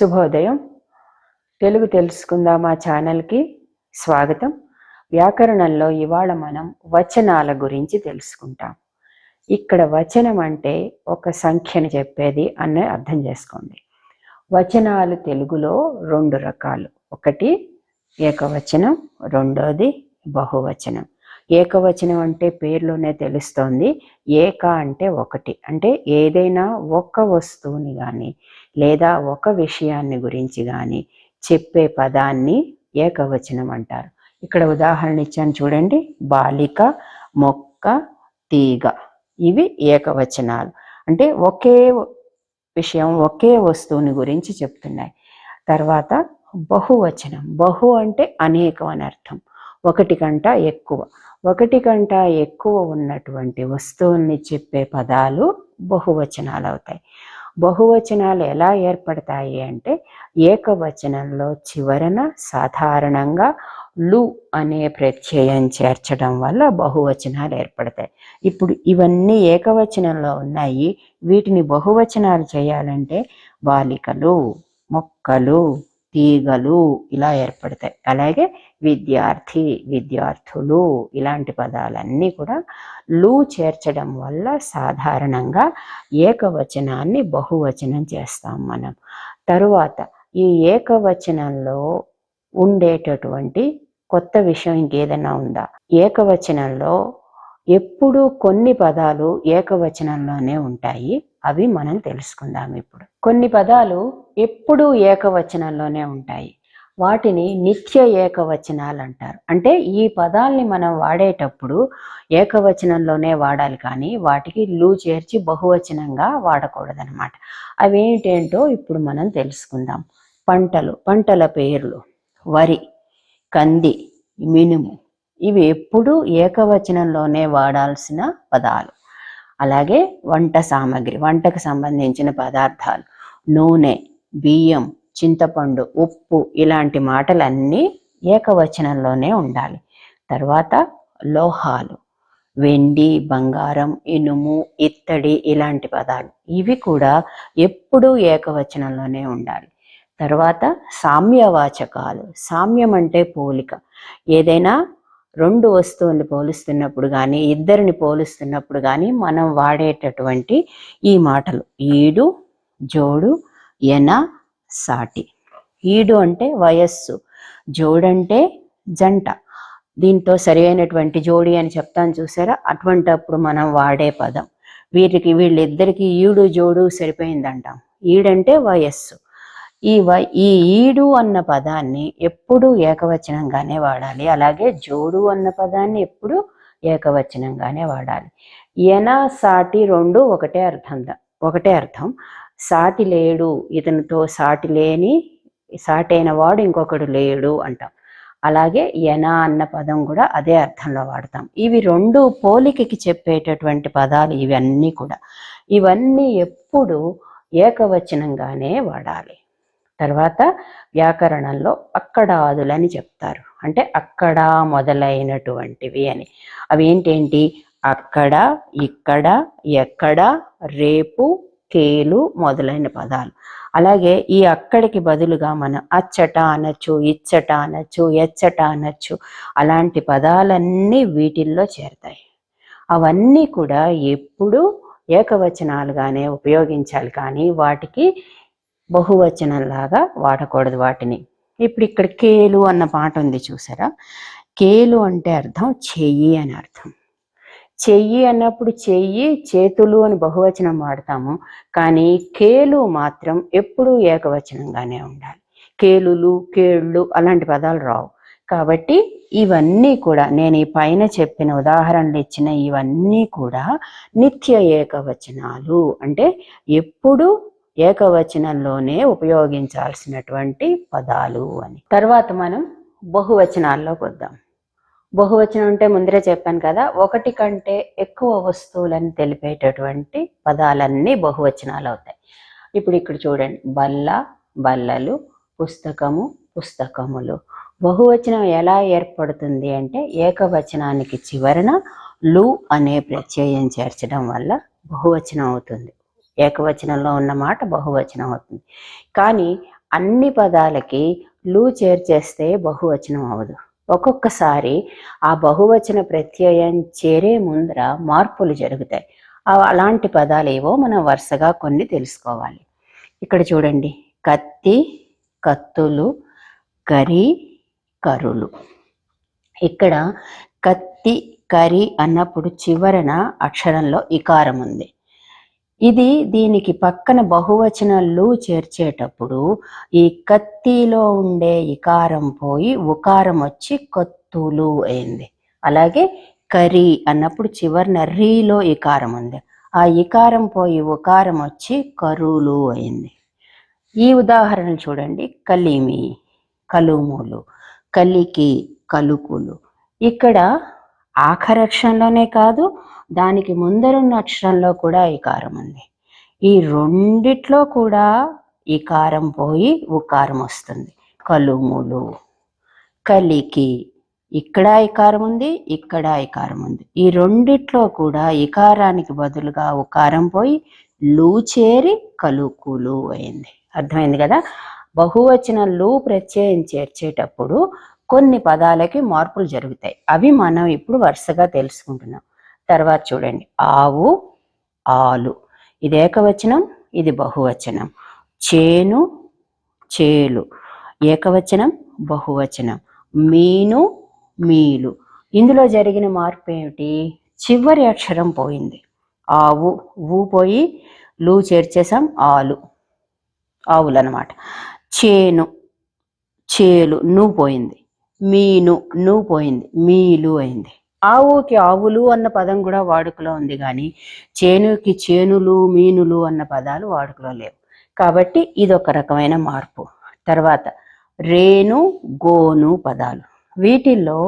శుభోదయం. తెలుగు తెలుసుకుందాం మా ఛానల్కి స్వాగతం. వ్యాకరణంలో ఇవాళ మనం వచనాల గురించి తెలుసుకుంటాం. ఇక్కడ వచనం అంటే ఒక సంఖ్యను చెప్పేది అనే అర్థం చేసుకోండి. వచనాలు తెలుగులో రెండు రకాలు. ఒకటి ఏకవచనం రెండోది బహువచనం. ఏకవచనం అంటే పేర్లోనే తెలుస్తోంది. ఏక అంటే ఒకటి. అంటే ఏదైనా ఒక్క వస్తువుని కానీ లేదా ఒక విషయాన్ని గురించి కానీ చెప్పే పదాన్ని ఏకవచనం అంటారు. ఇక్కడ ఉదాహరణ ఇచ్చాను చూడండి. బాలిక మొక్క తీగ. ఇవి ఏకవచనాలు. అంటే ఒకే విషయం ఒకే వస్తువుని గురించి చెప్తున్నాయి. తర్వాత బహువచనం. బహు అంటే అనేకం అని అర్థం. ఒకటి కంట ఎక్కువ. ఒకటి కంట ఎక్కువ ఉన్నటువంటి వస్తువుల్ని చెప్పే పదాలు బహువచనాలు అవుతాయి. బహువచనాలు ఎలా ఏర్పడతాయి అంటే ఏకవచనంలో చివరన సాధారణంగా లు అనే ప్రత్యయం చేర్చడం వల్ల బహువచనాలు ఏర్పడతాయి. ఇప్పుడు ఇవన్నీ ఏకవచనంలో ఉన్నాయి. వీటిని బహువచనాలు చేయాలంటే బాలికలు మొక్కలు తీగలు ఇలా ఏర్పడతాయి. అలాగే విద్యార్థి విద్యార్థులు ఇలాంటి పదాలన్నీ కూడా లు చేర్చడం వల్ల సాధారణంగా ఏకవచనాన్ని బహువచనం చేస్తాం మనం. తరువాత ఈ ఏకవచనంలో ఉండేటటువంటి కొత్త విషయం ఇంకేదైనా ఉందా? ఏకవచనంలో ఎప్పుడు కొన్ని పదాలు ఏకవచనంలోనే ఉంటాయి. అవి మనం తెలుసుకుందాం ఇప్పుడు. కొన్ని పదాలు ఎప్పుడూ ఏకవచనంలోనే ఉంటాయి. వాటిని నిత్య ఏకవచనాలు అంటారు అంటే ఈ పదాల్ని మనం వాడేటప్పుడు ఏకవచనంలోనే వాడాలి కానీ వాటికి లూ చేర్చి బహువచనంగా వాడకూడదనమాట అవి ఏంటేంటో ఇప్పుడు మనం తెలుసుకుందాం. పంటలు పంటల పేర్లు. వరి కంది మినుము. ఇవి ఎప్పుడూ ఏకవచనంలోనే వాడాల్సిన పదాలు. అలాగే వంట సామాగ్రి వంటకు సంబంధించిన పదార్థాలు నూనె బియ్యం చింతపండు ఉప్పు ఇలాంటి మాటలన్నీ ఏకవచనంలోనే ఉండాలి. తర్వాత లోహాలు వెండి బంగారం ఇనుము ఇత్తడి ఇలాంటి పదాలు ఇవి కూడా ఎప్పుడూ ఏకవచనంలోనే ఉండాలి. తర్వాత సామ్యవాచకాలు సామ్యం అంటే పోలిక. ఏదైనా రెండు వస్తువుల్ని పోలుస్తున్నప్పుడు కానీ ఇద్దరిని పోలుస్తున్నప్పుడు కానీ మనం వాడేటటువంటి ఈ మాటలు. ఈడు జోడు ఎన సాటి. ఈడు అంటే వయస్సు జోడంటే జంట. దీంతో సరి అయినటువంటి జోడి అని చెప్తాను చూసారా? అటువంటప్పుడు మనం వాడే పదం. వీరికి వీళ్ళిద్దరికి ఈడు జోడు సరిపోయిందంటాం. ఈడంటే వయస్సు. ఈ వ ఈ ఈడు అన్న పదాన్ని ఎప్పుడు ఏకవచనంగానే వాడాలి. అలాగే జోడు అన్న పదాన్ని ఎప్పుడు ఏకవచనంగానే వాడాలి. ఎన సాటి రెండు ఒకటే అర్థం ఒకటే అర్థం. సాటి లేడు ఇతనితో సాటి లేని సాటైన వాడు ఇంకొకడు లేడు అంటాం. అలాగే ఎన అన్న పదం కూడా అదే అర్థంలో వాడతాం. ఇవి రెండు పోలికకి చెప్పేటటువంటి పదాలు ఇవన్నీ కూడా. ఇవన్నీ ఎప్పుడు ఏకవచనంగానే వాడాలి. తర్వాత వ్యాకరణంలో అక్కడాదులని చెప్తారు. అంటే అక్కడ మొదలైనటువంటివి అని. అవి ఏంటేంటి? అక్కడ ఇక్కడ ఎక్కడ రేపు కేలు మొదలైన పదాలు. అలాగే ఈ అక్కడికి బదులుగా మనం అచ్చట అనొచ్చు ఇచ్చట అనొచ్చు ఎచ్చట అనొచ్చు అలాంటి పదాలన్నీ వీటిల్లో చేరతాయి. అవన్నీ కూడా ఎప్పుడు ఏకవచనాలుగానే ఉపయోగించాలి కానీ వాటికి బహువచనంలాగా వాడకూడదు వాటిని. ఇప్పుడు ఇక్కడ కేలు అన్న పాట ఉంది చూసారా? కేలు అంటే అర్థం చెయ్యి అని అర్థం. చెయ్యి అన్నప్పుడు చెయ్యి చేతులు అని బహువచనం వాడతాము. కానీ కేలు మాత్రం ఎప్పుడూ ఏకవచనంగానే ఉండాలి. కేలులు కేళ్ళు అలాంటి పదాలు రావు. కాబట్టి ఇవన్నీ కూడా నేను ఈ పైన చెప్పిన ఉదాహరణలు ఇచ్చిన ఇవన్నీ కూడా నిత్య ఏకవచనాలు. అంటే ఎప్పుడు ఏకవచనంలోనే ఉపయోగించాల్సినటువంటి పదాలు అని. తర్వాత మనం బహువచనాల్లోకి వద్దాం బహువచనం అంటే ముందరే చెప్పాను కదా ఒకటి కంటే ఎక్కువ వస్తువులను తెలిపేటటువంటి పదాలన్నీ బహువచనాలు అవుతాయి. ఇప్పుడు ఇక్కడ చూడండి బల్ల బల్లలు పుస్తకము పుస్తకములు. బహువచనం ఎలా ఏర్పడుతుంది అంటే ఏకవచనానికి చివరన లు అనే ప్రత్యయం చేర్చడం వల్ల బహువచనం అవుతుంది. ఏకవచనంలో ఉన్న మాట బహువచనం అవుతుంది. కానీ అన్ని పదాలకి లు చేర్చేస్తే బహువచనం అవదు ఒక్కొక్కసారి ఆ బహువచన ప్రత్యయం చేరే ముందర మార్పులు జరుగుతాయి. అలాంటి పదాలు ఏవో మనం వరుసగా కొన్ని తెలుసుకోవాలి. ఇక్కడ చూడండి. కత్తి కత్తులు కరి కరులు ఇక్కడ కత్తి కరి అన్నప్పుడు చివరన అక్షరంలో ఇకారం ఉంది. ఇది దీనికి పక్కన బహువచనాలు చేర్చేటప్పుడు ఈ కత్తిలో ఉండే ఇకారం పోయి ఉకారం వచ్చి కత్తులు అయింది. అలాగే కరి అన్నప్పుడు చివరిన రీలో ఇకారం ఉంది. ఆ ఇకారం పోయి ఉకారం వచ్చి కరులు అయింది. ఈ ఉదాహరణ చూడండి. కలిమి కలుములు కలికి కలుకులు. ఇక్కడ ఆఖరి కాదు దానికి ముందరున్న అక్షరంలో కూడా ఇకారం ఉంది. ఈ రెండిట్లో కూడా ఇకారం పోయి ఉకారం వస్తుంది. కలుములు కలికి ఇక్కడ ఇకారం ఉంది ఇక్కడ ఇకారం ఉంది. ఈ రెండిట్లో కూడా ఇకారానికి బదులుగా ఉకారం పోయి లూ చేరి కలుకులు అయింది. అర్థమైంది కదా? బహువచన లూ ప్రత్యయం చేర్చేటప్పుడు కొన్ని పదాలకి మార్పులు జరుగుతాయి. అవి మనం ఇప్పుడు వరుసగా తెలుసుకుంటున్నాం. తర్వాత చూడండి. ఆవు ఆలు. ఇది ఏకవచనం ఇది బహువచనం. చేను చేలు. ఏకవచనం బహువచనం. మీను మీలు. ఇందులో జరిగిన మార్పు ఏమిటి? చివరి అక్షరం పోయింది. ఆవు ఊ పోయి లూ చేర్చేసాం ఆలు. ఆవులు అనమాట చేను చేలు నువ్వు పోయింది. మీను నువ్వు పోయింది. మీలు అయింది. ఆవుకి ఆవులు అన్న పదం కూడా వాడుకలో ఉంది కానీ చేనుకి చేనులు మీనులు అన్న పదాలు వాడుకలో లేవు. కాబట్టి ఇది ఒక రకమైన మార్పు. తర్వాత రేను గోను పదాలు. వీటిల్లో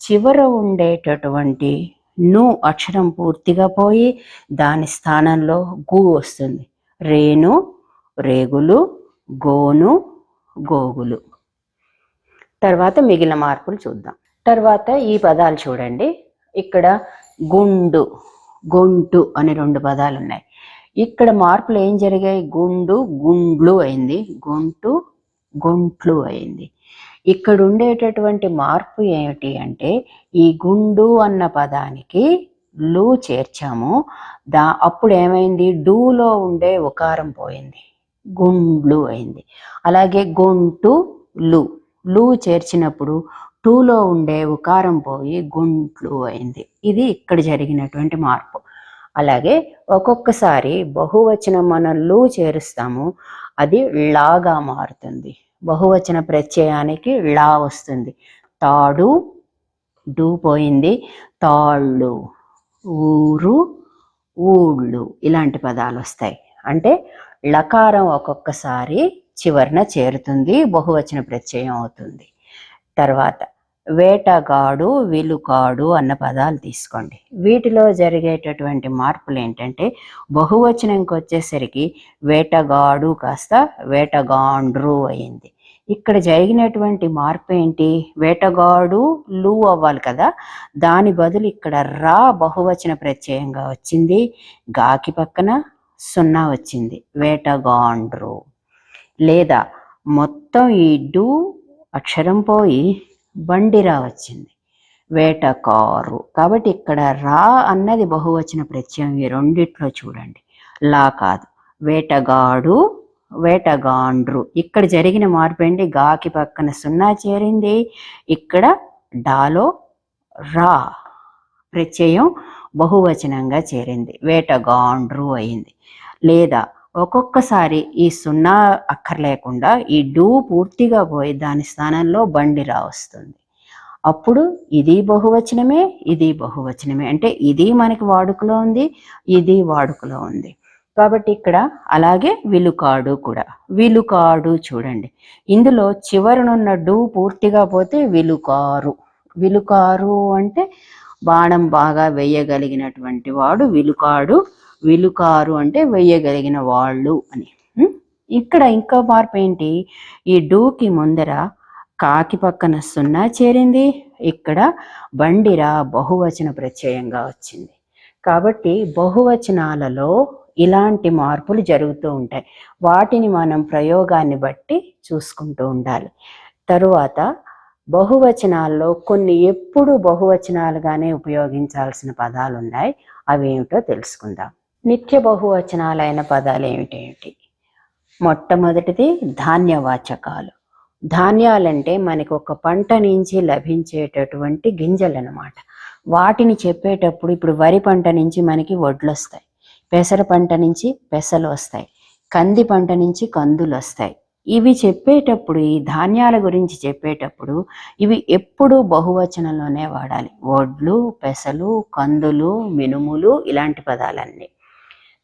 చివర ఉండేటటువంటి ను అక్షరం పూర్తిగా పోయి దాని స్థానంలో గు వస్తుంది. రేను రేగులు గోను గోగులు. తర్వాత మిగిలిన మార్పులు చూద్దాం. తర్వాత ఈ పదాలు చూడండి. ఇక్కడ గుండు గుంటు అనే రెండు పదాలు ఉన్నాయి ఇక్కడ మార్పులు ఏం జరిగాయి? గుండు గుండ్లు అయింది. గుంటు గుంట్లు అయింది. ఇక్కడ ఉండేటటువంటి మార్పు ఏమిటి అంటే ఈ గుండు అన్న పదానికి లు చేర్చాము. దా అప్పుడు ఏమైంది? డూలో ఉండే ఉకారం పోయింది. గుండ్లు అయింది. అలాగే గొంటు లు. లు చేర్చినప్పుడు టూలో ఉండే ఉకారం పోయి గుంట్లు అయింది. ఇది ఇక్కడ జరిగినటువంటి మార్పు. అలాగే ఒక్కొక్కసారి బహువచన మనల్లు చేరుస్తాము. అది లాగా మారుతుంది. బహువచన ప్రత్యయానికి లా వస్తుంది. తాడు డూ పోయింది. తాళ్ళు ఊరు ఊళ్ళు ఇలాంటి పదాలు వస్తాయి. అంటే లకారం ఒక్కొక్కసారి చివరన చేరుతుంది బహువచన ప్రత్యయం అవుతుంది. తర్వాత వేటగాడు విలుకాడు అన్న పదాలు తీసుకోండి. వీటిలో జరిగేటటువంటి మార్పులు ఏంటంటే బహువచనంకి వచ్చేసరికి వేటగాడు కాస్త వేటగాండ్రు అయింది. ఇక్కడ జరిగినటువంటి మార్పు ఏంటి? వేటగాడు లూ అవ్వాలి కదా దాని బదులు ఇక్కడ రా బహువచన ప్రత్యయంగా వచ్చింది గాకి పక్కన సున్నా వచ్చింది వేటగాండ్రు. లేదా మొత్తం ఈ డూ అక్షరం పోయి బండిరా వచ్చింది వేటకారు కాబట్టి ఇక్కడ రా అన్నది బహువచన ప్రత్యయం ఈ రెండిట్లో చూడండి. లా కాదు. వేటగాడు వేటగాండ్రు. ఇక్కడ జరిగిన మార్పు ఏంటి? గాకి పక్కన సున్నా చేరింది. ఇక్కడ డాలో రా ప్రత్యయం బహువచనంగా చేరింది. వేటగాండ్రు అయింది. లేదా ఒక్కొక్కసారి ఈ సున్నా అక్కర్లేకుండా ఈ డూ పూర్తిగా పోయి దాని స్థానంలో బండి వస్తుంది అప్పుడు ఇది బహువచనమే ఇది బహువచనమే. అంటే ఇది మనకి వాడుకలో ఉంది ఇది వాడుకలో ఉంది. కాబట్టి ఇక్కడ అలాగే విలుకాడు కూడా. విలుకాడు చూడండి. ఇందులో చివరనున్న డూ పూర్తిగా పోతే విలుకారు. విలుకారు అంటే బాణం బాగా వేయగలిగినటువంటి వాడు విలుకాడు. విలుకారు అంటే వేయగలిగిన వాళ్ళు అని. ఇక్కడ ఇంకో మార్పు ఏంటి ఈ డూకి ముందర కాకి పక్కన సున్నా చేరింది. ఇక్కడ బండిరా బహువచన ప్రత్యయంగా వచ్చింది. కాబట్టి బహువచనాలలో ఇలాంటి మార్పులు జరుగుతూ ఉంటాయి. వాటిని మనం ప్రయోగాన్ని బట్టి చూసుకుంటూ ఉండాలి. తరువాత బహువచనాల్లో కొన్ని ఎప్పుడు బహువచనాలుగానే ఉపయోగించాల్సిన పదాలు ఉన్నాయి అవి ఏమిటో తెలుసుకుందాం. నిత్య బహువచనాలైన పదాలు ఏమిటేమిటి మొట్టమొదటిది ధాన్యవాచకాలు. ధాన్యాలంటే మనకు ఒక పంట నుంచి లభించేటటువంటి గింజలు అన్నమాట వాటిని చెప్పేటప్పుడు ఇప్పుడు వరి పంట నుంచి మనకి వడ్లు వస్తాయి పెసర పంట నుంచి పెసలు వస్తాయి. కంది పంట నుంచి కందులు వస్తాయి. ఇవి చెప్పేటప్పుడు ఈ ధాన్యాల గురించి చెప్పేటప్పుడు ఇవి ఎప్పుడూ బహువచనంలోనే వాడాలి. వడ్లు పెసలు కందులు మినుములు ఇలాంటి పదాలన్నీ.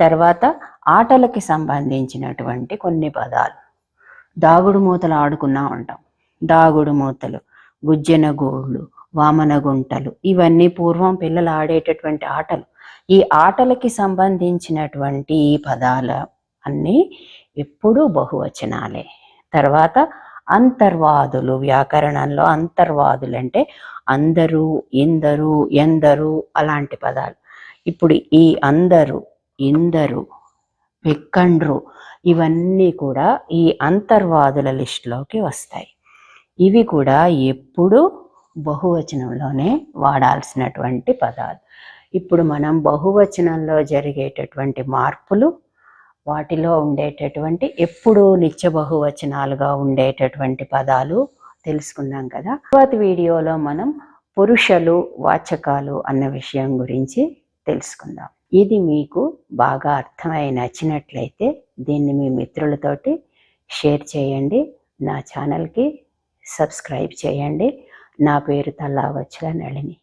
తర్వాత ఆటలకి సంబంధించినటువంటి కొన్ని పదాలు. దాగుడు మూతలు ఆడుకున్నా ఉంటాం. దాగుడు మూతలు గుజ్జెన గోళ్ళు వామన గుంటలు ఇవన్నీ పూర్వం పిల్లలు ఆడేటటువంటి ఆటలు. ఈ ఆటలకి సంబంధించినటువంటి ఈ పదాలు అన్నీ ఎప్పుడూ బహువచనాలే. తర్వాత అంతర్వాదులు వ్యాకరణంలో అంతర్వాదులు అంటే అందరూ ఇందరు ఎందరు అలాంటి పదాలు. ఇప్పుడు ఈ అందరూ ఇందరు విక్కండ్రు ఇవన్నీ కూడా ఈ అంతర్వాదుల లిస్టులోకి వస్తాయి. ఇవి కూడా ఎప్పుడు బహువచనంలోనే వాడాల్సినటువంటి పదాలు. ఇప్పుడు మనం బహువచనంలో జరిగేటటువంటి మార్పులు వాటిలో ఉండేటటువంటి ఎప్పుడు నిత్య బహువచనాలుగా ఉండేటటువంటి పదాలు తెలుసుకున్నాం కదా. తర్వాత వీడియోలో మనం పురుషులు వాచకాలు అన్న విషయం గురించి తెలుసుకుందాం. ఇది మీకు బాగా అర్థమై నచ్చినట్లయితే దీన్ని మీ మిత్రులతోటి షేర్ చేయండి. నా ఛానల్కి సబ్స్క్రైబ్ చేయండి. నా పేరు తల్లా వచ్చిన నళిని